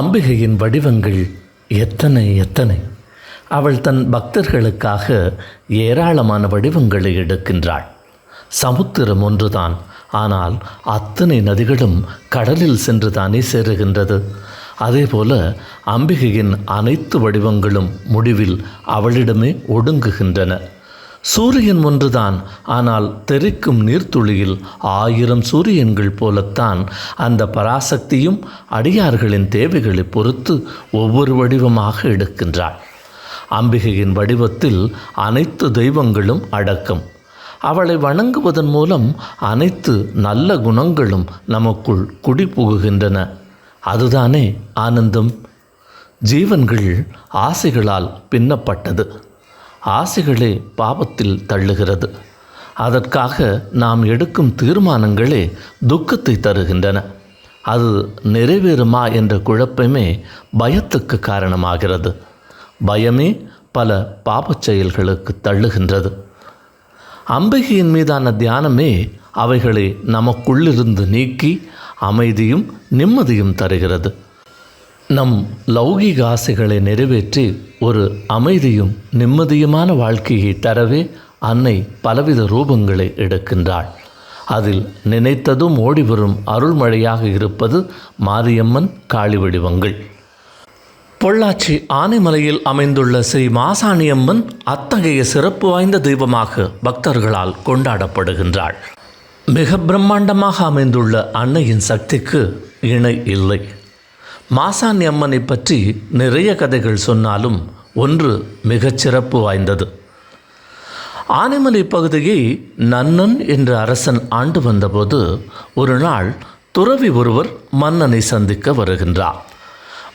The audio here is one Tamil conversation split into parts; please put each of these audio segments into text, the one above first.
அம்பிகையின் வடிவங்கள் எத்தனை எத்தனை? அவள் தன் பக்தர்களுக்காக ஏராளமான வடிவங்களை எடுக்கின்றாள். சமுத்திரம் ஒன்றுதான் ஆனால் அத்தனை நதிகளும் கடலில் சென்று தானே சேருகின்றது. அதேபோல அம்பிகையின் அனைத்து வடிவங்களும் முடிவில் அவளிடமே ஒடுங்குகின்றன. சூரியன் ஒன்றுதான். ஆனால் தெறிக்கும் நீர்த்துளியில் ஆயிரம் சூரியன்கள் போலத்தான். அந்த பராசக்தியும் அடியார்களின் தேவைகளை பொறுத்து ஒவ்வொரு வடிவமாக எடுக்கின்றாள். அம்பிகையின் வடிவத்தில் அனைத்து தெய்வங்களும் அடக்கம். அவளை வணங்குவதன் மூலம் அனைத்து நல்ல குணங்களும் நமக்குள் குடிபுகுகின்றன அதுதானே ஆனந்தம். ஜீவன்கள் ஆசைகளால் பின்னப்பட்டது. ஆசைகளே பாவத்தில் தள்ளுகிறது. அதற்காக நாம் எடுக்கும் தீர்மானங்களே துக்கத்தை தருகின்றன. அது நிறைவேறுமா என்ற குழப்பமே பயத்துக்கு காரணமாகிறது. பயமே பல பாவச் செயல்களுக்கு தள்ளுகின்றது. அம்பிகையின் மீதான தியானமே அவைகளை நமக்குள்ளிருந்து நீக்கி அமைதியும் நிம்மதியும் தருகிறது. நம் லௌகிக ஆசைகளை நிறைவேற்றி ஒரு அமைதியும் நிம்மதியுமான வாழ்க்கையை தரவே அன்னை பலவித ரூபங்களை எடுக்கின்றாள். அதில் நினைத்ததும் ஓடிவரும் அருள்மழையாக இருப்பது மாரியம்மன் காளி வடிவங்கள். பொள்ளாச்சி ஆனைமலையில் அமைந்துள்ள ஸ்ரீ மாசாணியம்மன் அத்தகைய சிறப்பு வாய்ந்த தெய்வமாக பக்தர்களால் கொண்டாடப்படுகின்றாள். மிக பிரம்மாண்டமாக அமைந்துள்ள அன்னையின் சக்திக்கு இணை இல்லை. மாசாணி அம்மனை பற்றி நிறைய கதைகள் சொன்னாலும் ஒன்று மிகச் சிறப்பு வாய்ந்தது. ஆனைமலை பகுதியை நன்னன் என்ற அரசன் ஆண்டு வந்தபோது ஒரு நாள் துறவி ஒருவர் மன்னனை சந்திக்க வருகின்றார்.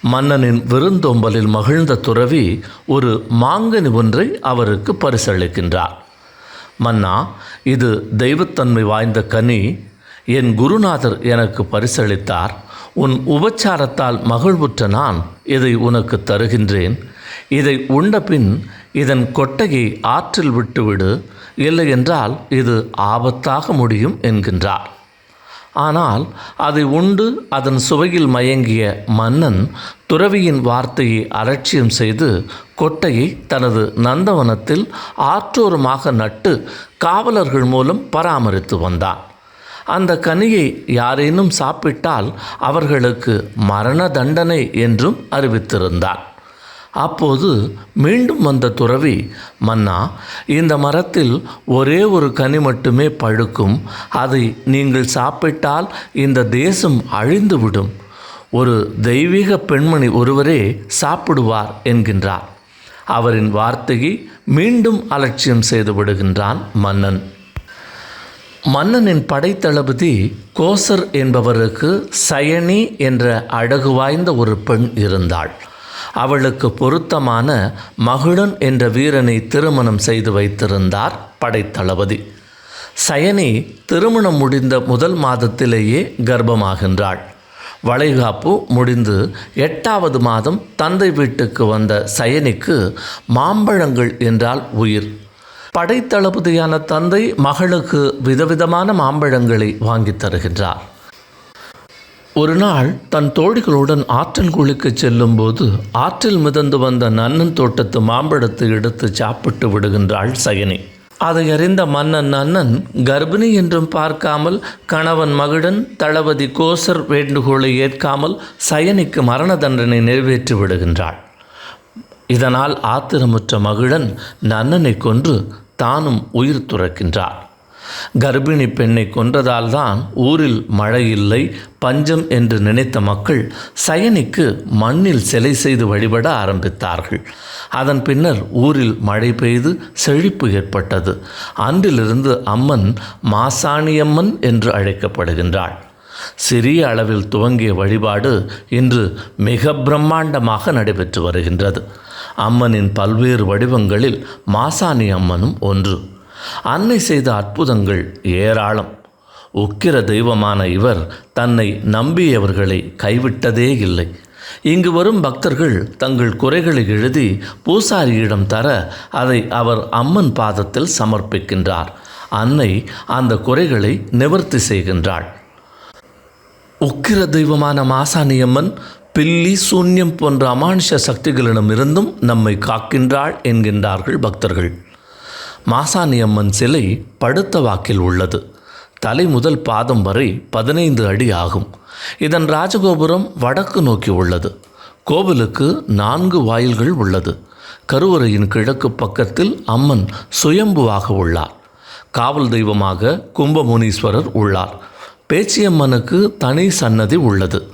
மன்னனின் விருந்தோம்பலில் மகிழ்ந்த துறவி ஒரு மாங்கனி ஒன்றை அவருக்கு பரிசளிக்கின்றார். மன்னா இது தெய்வத்தன்மை வாய்ந்த கனி. என் குருநாதர் எனக்கு பரிசளித்தார். உன் உபச்சாரத்தால் மகிழ்வுற்ற நான் இதை உனக்கு தருகின்றேன். இதை உண்டபின் இதன் கொட்டையை ஆற்றில் விட்டுவிடு இல்லையென்றால் இது ஆபத்தாக முடியும் என்கின்றார். ஆனால் அதை உண்டு அதன் சுவையில் மயங்கிய மன்னன் துறவியின் வார்த்தையை அலட்சியம் செய்து கொட்டையை தனது நந்தவனத்தில் ஆற்றோரமாக நட்டு காவலர்கள் மூலம் பராமரித்து வந்தான். அந்த கனியை யாரேனும் சாப்பிட்டால் அவர்களுக்கு மரண தண்டனை என்றும் அறிவித்திருந்தான் அப்போது மீண்டும் வந்த துறவி மன்னா இந்த மரத்தில் ஒரே ஒரு கனி மட்டுமே பழுக்கும். அதை நீங்கள் சாப்பிட்டால் இந்த தேசம் அழிந்துவிடும். ஒரு தெய்வீக பெண்மணி ஒருவரே சாப்பிடுவார் என்கின்றார். அவரின் வார்த்தையை மீண்டும் அலட்சியம் செய்து விடுகின்றான் மன்னன். மன்னனின் படைத்தளபதி கோசர் என்பவருக்கு சயனி என்ற அழகு வாய்ந்த ஒரு பெண் இருந்தாள். அவளுக்கு பொருத்தமான மகுடன் என்ற வீரனை திருமணம் செய்து வைத்திருந்தார் படைத்தளபதி. சயனி திருமணம் முடிந்த முதல் மாதத்திலேயே கர்ப்பமாகின்றாள். வளைகாப்பு முடிந்து எட்டாவது மாதம் தந்தை வீட்டுக்கு வந்த சயனிக்கு மாம்பழங்கள் என்றால் உயிர். படைத்தளபதியான தந்தை மகளுக்கு விதவிதமான மாம்பழங்களை வாங்கித் தருகின்றார். ஒரு நாள் தன் தோழிகளுடன் ஆற்றல் குளிக்க செல்லும்போது ஆற்றில் மிதந்து வந்த நன்னன் தோட்டத்து மாம்பழத்தை எடுத்து சாப்பிட்டு விடுகின்றாள் சயனி. அதை அறிந்த மன்னன் நன்னன் கர்ப்பிணி என்றும் பார்க்காமல் கணவன் மகிழன் தளபதி கோசர் வேண்டுகோளை ஏற்காமல் சயனிக்கு மரண தண்டனை நிறைவேற்றி விடுகின்றாள். இதனால் ஆத்திரமுற்ற மகிழன் நன்னனை கொன்று தானும் உயிர் துறக்கின்றார். கர்ப்பிணி பெண்ணை கொன்றதால் தான் ஊரில் மழை இல்லை பஞ்சம் என்று நினைத்த மக்கள் சயனிக்கு மண்ணில் சிலை செய்து வழிபட ஆரம்பித்தார்கள். அதன் பின்னர் ஊரில் மழை பெய்து செழிப்பு ஏற்பட்டது. அன்றிலிருந்து அம்மன் மாசாணியம்மன் என்று அழைக்கப்படுகின்றாள். சிறிய அளவில் துவங்கிய வழிபாடு இன்று மிக பிரம்மாண்டமாக நடைபெற்று வருகின்றது. அம்மனின் பல்வேறு வடிவங்களில் மாசாணி அம்மனும் ஒன்று. அன்னை செய்த அற்புதங்கள் ஏராளம். உக்கிர தெய்வமான இவர் தன்னை நம்பியவர்களை கைவிட்டதே இல்லை. இங்கு வரும் பக்தர்கள் தங்கள் குறைகளை எழுதி பூசாரியிடம் தர அதை அவர் அம்மன் பாதத்தில் சமர்ப்பிக்கின்றார். அன்னை அந்த குறைகளை நிவர்த்தி செய்கின்றாள். உக்கிர தெய்வமான மாசாணியம்மன் பில்லி சூன்யம் போன்ற அமானுஷ சக்திகளிடமிருந்தும் நம்மை காக்கின்றாள் என்கின்றார்கள் பக்தர்கள். மாசாணி அம்மன் சிலை படுத்த வாக்கில் உள்ளது. தலை முதல் பாதம் வரை பதினைந்து அடி ஆகும். இதன் ராஜகோபுரம் வடக்கு நோக்கி உள்ளது. கோவிலுக்கு நான்கு வாயில்கள் உள்ளது. கருவறையின் கிழக்கு பக்கத்தில் அம்மன் சுயம்புவாக உள்ளார். காவல் தெய்வமாக கும்பமுனீஸ்வரர் உள்ளார். பேச்சியம்மனுக்கு தனி சன்னதி உள்ளது.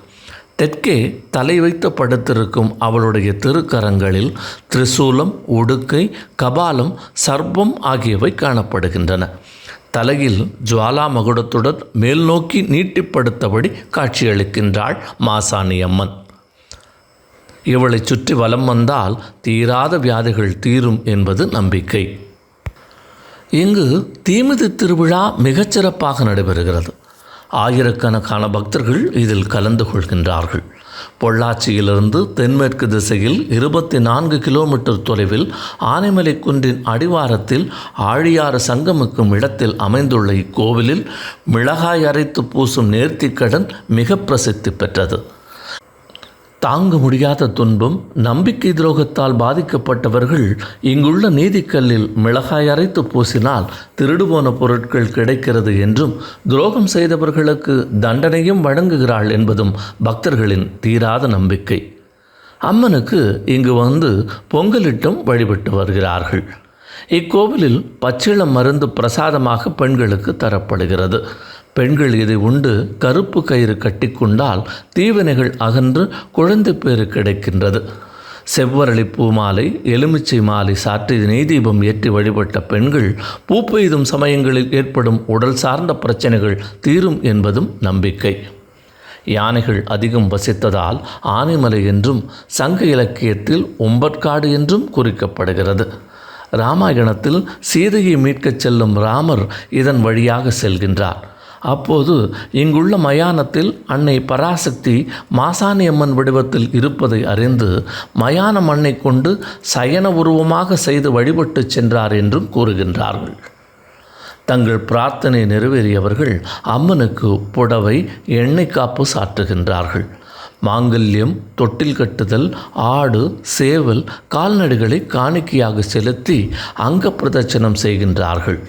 தெற்கே தலை வைத்து படுத்திருக்கும் அவளுடைய திருக்கரங்களில் திரிசூலம் உடுக்கை கபாலம் சர்ப்பம் ஆகியவை காணப்படுகின்றன. தலையில் ஜுவாலா மகுடத்துடன் மேல் நோக்கி நீட்டிப்படுத்தபடி காட்சியளிக்கின்றாள் மாசாணி அம்மன் இவளை சுற்றி வலம் வந்தால் தீராத வியாதிகள் தீரும் என்பது நம்பிக்கை. இங்கு தீமிதி திருவிழா மிகச்சிறப்பாக நடைபெறுகிறது. ஆயிரக்கணக்கான பக்தர்கள் இதில் கலந்து கொள்கின்றார்கள். பொள்ளாச்சியிலிருந்து தென்மேற்கு திசையில் இருபத்தி நான்கு கிலோமீட்டர் தொலைவில் ஆனைமலை குன்றின் அடிவாரத்தில் ஆழியாறு சங்கமிக்கும் இடத்தில் அமைந்துள்ள இக்கோவிலில் மிளகாய் அரைத்து பூசும் நேர்த்திக்கடன் மிக பிரசித்தி பெற்றது. தாங்க முடியாத துன்பம் நம்பிக்கை துரோகத்தால் பாதிக்கப்பட்டவர்கள் இங்குள்ள நீதிக்கல்லில் மிளகாய் அரைத்து பூசினால் திருடுபோன பொருட்கள் கிடைக்கிறது என்றும் துரோகம் செய்தவர்களுக்கு தண்டனையும் வழங்குகிறாள் என்பதும் பக்தர்களின் தீராத நம்பிக்கை. அம்மனுக்கு இங்கு வந்து பொங்கலிட்டும் வழிபட்டு வருகிறார்கள். இக்கோவிலில் பச்சிளம் மருந்து பிரசாதமாக பெண்களுக்கு தரப்படுகிறது. பெண்கள் இதை உண்டு கருப்பு கயிறு கட்டிக்கொண்டால் தீவினைகள் அகன்று குழந்தை பேறு கிடைக்கின்றது. செவ்வரளி பூ மாலை எலுமிச்சை மாலை சாற்றி நெய்தீபம் ஏற்றி வழிபட்ட பெண்கள் பூ பெய்தும் சமயங்களில் ஏற்படும் உடல் சார்ந்த பிரச்சனைகள் தீரும் என்பதும் நம்பிக்கை. யானைகள் அதிகம் வசித்ததால் ஆனைமலை என்றும் சங்க இலக்கியத்தில் ஒம்பற்காடு என்றும் குறிக்கப்படுகிறது. ராமாயணத்தில் சீதையை மீட்கச் செல்லும் ராமர் இதன் வழியாக செல்கின்றார். அப்போது இங்குள்ள மயானத்தில் அன்னை பராசக்தி மாசாணியம்மன் வடிவத்தில் இருப்பதை அறிந்து மயான மண்ணை கொண்டு சயன உருவமாக செய்து வழிபட்டு சென்றார் என்றும் கூறுகின்றார்கள். தங்கள் பிரார்த்தனை நிறைவேறியவர்கள் அம்மனுக்கு புடவை எண்ணெய் காப்பு சாற்றுகின்றார்கள். மாங்கல்யம் தொட்டில் கட்டுதல் ஆடு சேவல் கால்நடைகளை காணிக்கையாக செலுத்தி அங்க பிரதட்சணம் செய்கின்றார்கள்.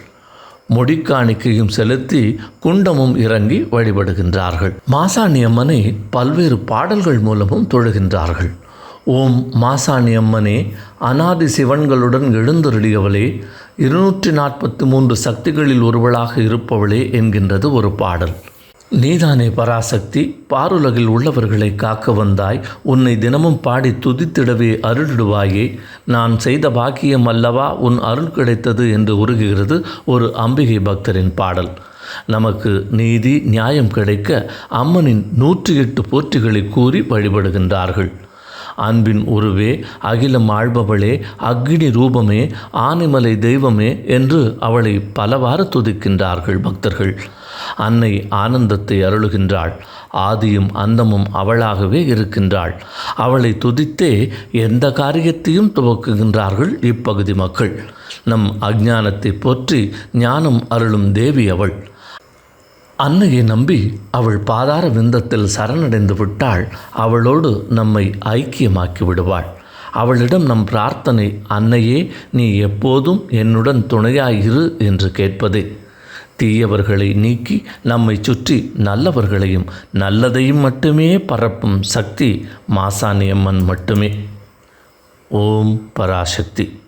முடிக்காணிக்கையும் செலுத்தி குண்டமும் இறங்கி வழிபடுகின்றார்கள். மாசாணியம்மனை பல்வேறு பாடல்கள் மூலமும் தொழுகின்றார்கள். ஓம் மாசாணி அம்மனே அனாதி சிவன்களுடன் எழுந்தருளியவளே இருநூற்றி நாற்பத்தி மூன்று சக்திகளில் ஒருவளாக இருப்பவளே என்கின்றது ஒரு பாடல். நீதானே பராசக்தி? பாருலகில் உள்ளவர்களை காக்க வந்தாய். உன்னை தினமும் பாடி துதித்திடவே அருளிடுவாயே. நான் செய்த பாக்கியம் அல்லவா? உன் அருள் கிடைத்தது என்று உருகுகிறது ஒரு அம்பிகை பக்தரின் பாடல். நமக்கு நீதி நியாயம் கிடைக்க அம்மனின் நூற்றி எட்டு போற்றிகளை கூறி வழிபடுகின்றார்கள். அன்பின் உருவே அகிலம் ஆழ்பவளே அக்னி ரூபமே ஆனைமலை தெய்வமே என்று அவளை பலவாறு துதிக்கின்றார்கள் பக்தர்கள். அன்னை ஆனந்தத்தை அருளுகின்றாள். ஆதியும் அந்தமும் அவளாகவே இருக்கின்றாள். அவளை துதித்தே எந்த காரியத்தையும் துவக்குகின்றார்கள் இப்பகுதி மக்கள். நம் அஜானத்தை போற்றி ஞானம் அருளும் தேவி அவள். அன்னையை நம்பி அவள் பாதார விந்தத்தில் சரணடைந்து விட்டாள். அவளோடு நம்மை ஐக்கியமாக்கி விடுவாள். அவளிடம் நம் பிரார்த்தனை அன்னையே நீ எப்போதும் என்னுடன் துணையாயிரு என்று கேட்பதே. தீயவர்களை நீக்கி நம்மை சுற்றி நல்லவர்களையும் நல்லதையும் மட்டுமே பரப்பும் சக்தி மாசாணியம்மன் மட்டுமே. ஓம் பராசக்தி.